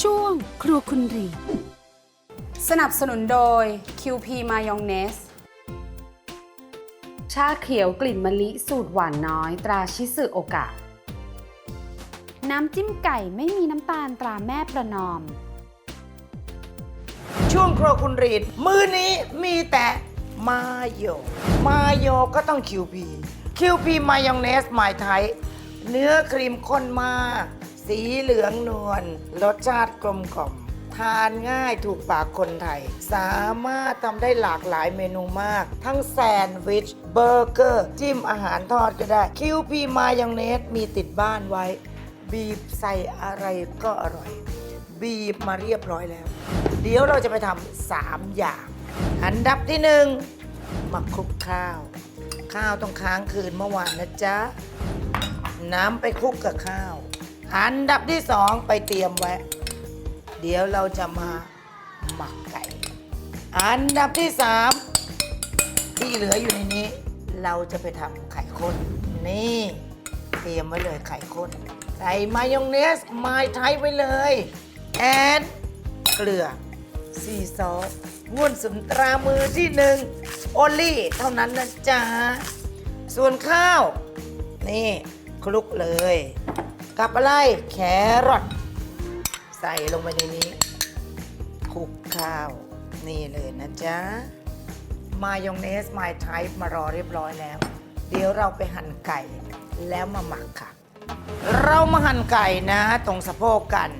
ช่วงครัวคุณรี สนับสนุนโดย QP มายองเนส ชาเขียวกลิ่นมะลิสูตรหวานน้อย ตราชิสึโอกะ น้ำจิ้มไก่ไม่มีน้ำตาลตราแม่ประนอม ช่วงครัวคุณรีด มือนี้มีแต่มาโย มาโยก็ต้องคิวพีคิวพีมายองเนสหมายไทย เนื้อครีมข้นมาก สีเหลืองนวลรสชาติกลมกล่อม ทานง่ายถูกปากคนไทย สามารถทำได้หลากหลายเมนูมาก ทั้งแซนด์วิช เบอร์เกอร์ จิ้มอาหารทอดก็ได้ คิวพีมายองเนสมีติดบ้านไว้ บีบใส่อะไรก็อร่อย บีบมาเรียบร้อยแล้ว เดี๋ยวเราจะไปทำสามอย่าง อันดับที่หนึ่งมาคลุกข้าว ข้าวต้องค้างคืนเมื่อวานนะจ๊ะน้ำไปคลุกกับข้าว อันดับที่สองไปเตรียมไว้ เดี๋ยวเราจะมาหมักไก่ อันดับที่สามที่เหลืออยู่ในนี้ เราจะไปทำไข่ข้น นี่ เตรียมไว้เลยไข่ข้น ใส่มายองเนสไมายไทยไว้เลยแอนเกลือซีซอสง่วนสุนตรามือที่หนึ่งโอลี่เท่านั้นนะจ๊ะ ส่วนข้าว นี่คลุกเลย กับอะไรแครอทใส่ลงไปในนี้คลุกข้าว นี่เลยนะจ๊ะ มายองเนสมายไทป์มารอเรียบร้อยแล้ว เดี๋ยวเราไปหั่นไก่แล้วมาหมักค่ะ เรามาหั่นไก่นะ ตรงสะโพกกัน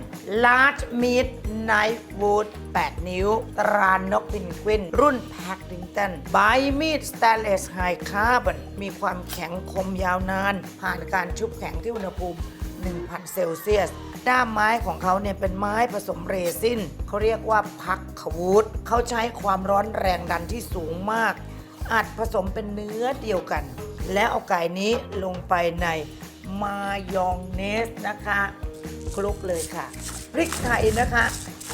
large meat knife wood 8 นิ้ว ตรานกพินกวิน รุ่น Paddington ใบมีด stainless high carbon มีความแข็งคมยาวนาน ผ่านการชุบแข็งที่อุณหภูมิ 1,000 เซลเซียส ด้ามไม้ของเขาเนี่ยเป็นไม้ผสมเรซินเขาเรียกว่าพักขวูดเขาใช้ความร้อนแรงดันที่สูงมาก อัดผสมเป็นเนื้อเดียวกัน แล้วเอาไก่นี้ลงไปในมายองเนสนะคะคลุกเลยค่ะ พริกไทยนะคะ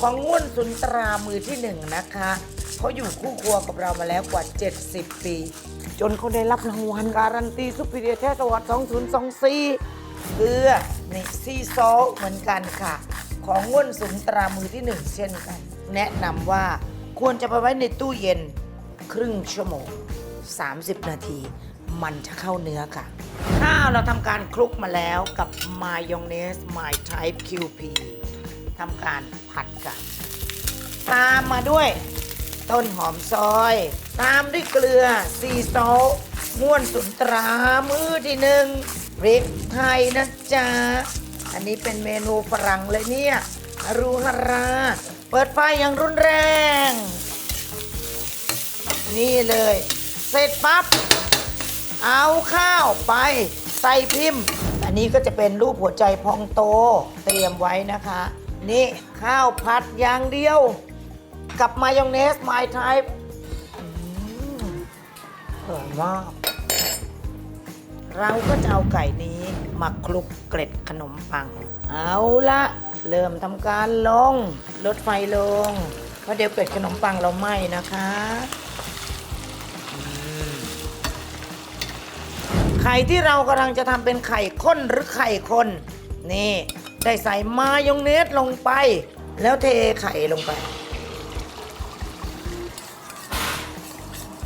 ของง่วนสุนตรามือที่หนึ่งนะคะเขาอยู่คู่ครัวกับเรามาแล้วกว่า 70 ปี จนเขาได้รับรางวัลการันตีซุปเปอร์เดียเทสวัสดิ์2024 เกลือนี่ซีซอลเหมือนกันค่ะ ของง่วนสุนตรามือที่หนึ่งเช่นกัน แนะนำว่าควรจะไปไว้ในตู้เย็นครึ่งชั่วโมง 30 นาที มันจะเข้าเนื้อค่ะ ข้าวเราทำการคลุกมาแล้วกับมายองเนส My Type QP ทำการผัดกัน ตามมาด้วยต้นหอมซอย ตามด้วยเกลือซีซอลม่วนสุนตรามือที่หนึ่ง พริกไทยนะจ๊ะ อันนี้เป็นเมนูฝรั่งเลยเนี่ยอรูฮารา เปิดไฟอย่างรุนแรง นี่เลย เสร็จปั๊บ เอาข้าวไปใส่พิมพ์ อันนี้ก็จะเป็นรูปหัวใจพองโต เตรียมไว้นะคะ นี่ข้าวผัดอย่างเดียว กับมายองเนส My Type อืมอร่อยมาก เราก็จะเอาไก่นี้มาคลุกเกล็ดขนมปัง เอาละเริ่มทำการลงลดไฟลง เพราะเดี๋ยวเกล็ดขนมปังเราไหม้นะคะไข่ที่เรากำลังจะทำเป็นไข่ข้นหรือไข่คนนี่ได้ใส่มายองเนสลงไป แล้วเทไข่ลงไป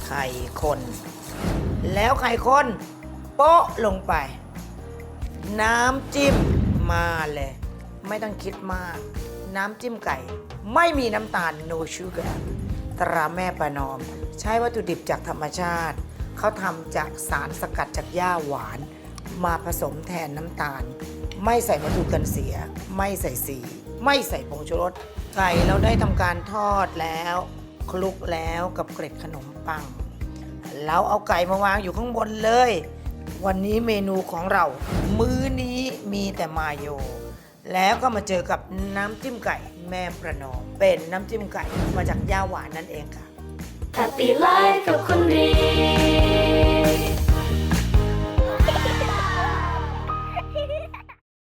ไข่คน แล้วไข่ข้น โป๊ะลงไป น้ำจิ้มมาเลย ไม่ต้องคิดมาก น้ำจิ้มไก่ ไม่มีน้ำตาล no sugar ตราแม่ประนอม ใช้วัตถุดิบจากธรรมชาติ เขาทำจากสารสกัดจากหญ้าหวาน มาผสมแทนน้ำตาล ไม่ใส่วัตถุกันเสีย ไม่ใส่สี ไม่ใส่ผงชูรสไก่เราได้ทำการทอดแล้ว คลุกแล้วกับเกล็ดขนมปัง เราเอาไก่มาวางอยู่ข้างบนเลย วันนี้เมนูของเรา มื้อนี้มีแต่มาโย แล้วก็มาเจอกับน้ำจิ้มไก่แม่ประนอม เป็นน้ำจิ้มไก่มาจากย่าหวานนั่นเองค่ะ Happy Life กับคุณดี